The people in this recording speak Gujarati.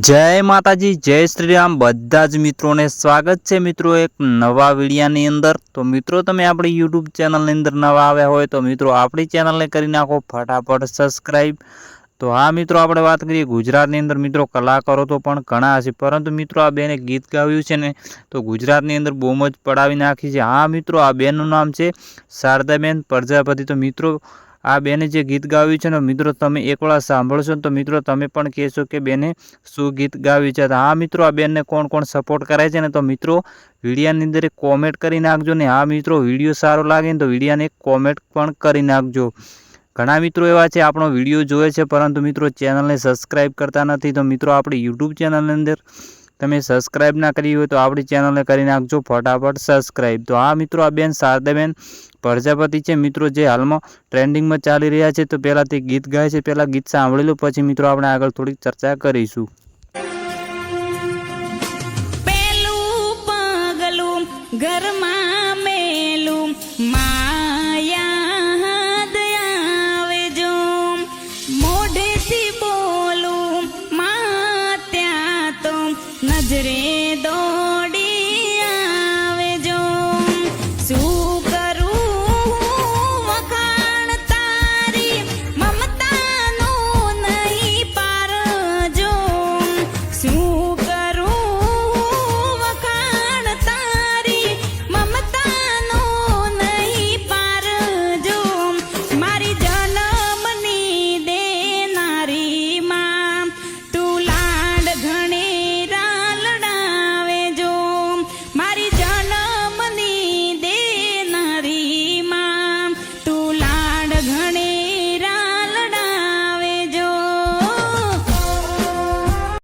જય માતાજી, જય શ્રી રામ બધા જ મિત્રોને સ્વાગત છે મિત્રો એક નવા વિડિયાની અંદર. તો મિત્રો, તમે આપણી યુટ્યુબ ચેનલની અંદર નવા આવ્યા હોય તો મિત્રો, આપણી ચેનલને કરી નાખો. ફટાફટ સબસ્ક્રાઈબ તો હા મિત્રો, આપણે વાત કરીએ ગુજરાતની અંદર. મિત્રો, કલાકારો તો પણ ઘણા હશે પરંતુ મિત્રો, આ બેને ગીત ગાવ્યું છે ને, તો ગુજરાતની અંદર બહુ જ પડાવી નાખી છે. હા મિત્રો, આ બેનનું નામ છે શારદાબેન પ્રજાપતિ. તો મિત્રો, આ બેને જે ગીત ગાવ્યું છે ને, મિત્રો, તમે એકવાર સાંભળશો તો મિત્રો, તમે પણ કહેશો કે બેને શું ગીત ગાવ્યું છે. હા મિત્રો, આ બેનને કોણ કોણ સપોર્ટ કરે છે ને, તો મિત્રો, વિડીયાની અંદર કોમેન્ટ કરી નાખજો ને. હા મિત્રો, વીડિયો સારો લાગે ને, તો વિડીયાને કોમેન્ટ પણ કરી નાખજો. ઘણા મિત્રો એવા છે, આપણો વીડિયો જોવે છે, પરંતુ મિત્રો ચેનલને સબસ્ક્રાઈબ કરતા નથી, તો મિત્રો આપણી યુટ્યુબ ચેનલની અંદર તમે સબસ્ક્રાઈબ ના કરી હોય તો આપણી ચેનલને કરી નાખજો, ફટાફટ સબસ્ક્રાઈબ તો આ મિત્રો, આ બેન શારદાબેન પ્રજાપતિ છે, મિત્રો જે હાલમાં ટ્રેન્ડિંગમાં ચાલી રહ્યા છે, તો પહેલાં તે ગીત ગાય છે, પહેલાં ગીત સાંભળી લો, પછી મિત્રો આપણે આગળ થોડીક ચર્ચા કરીશું. ઘરમાં નજરે દોડી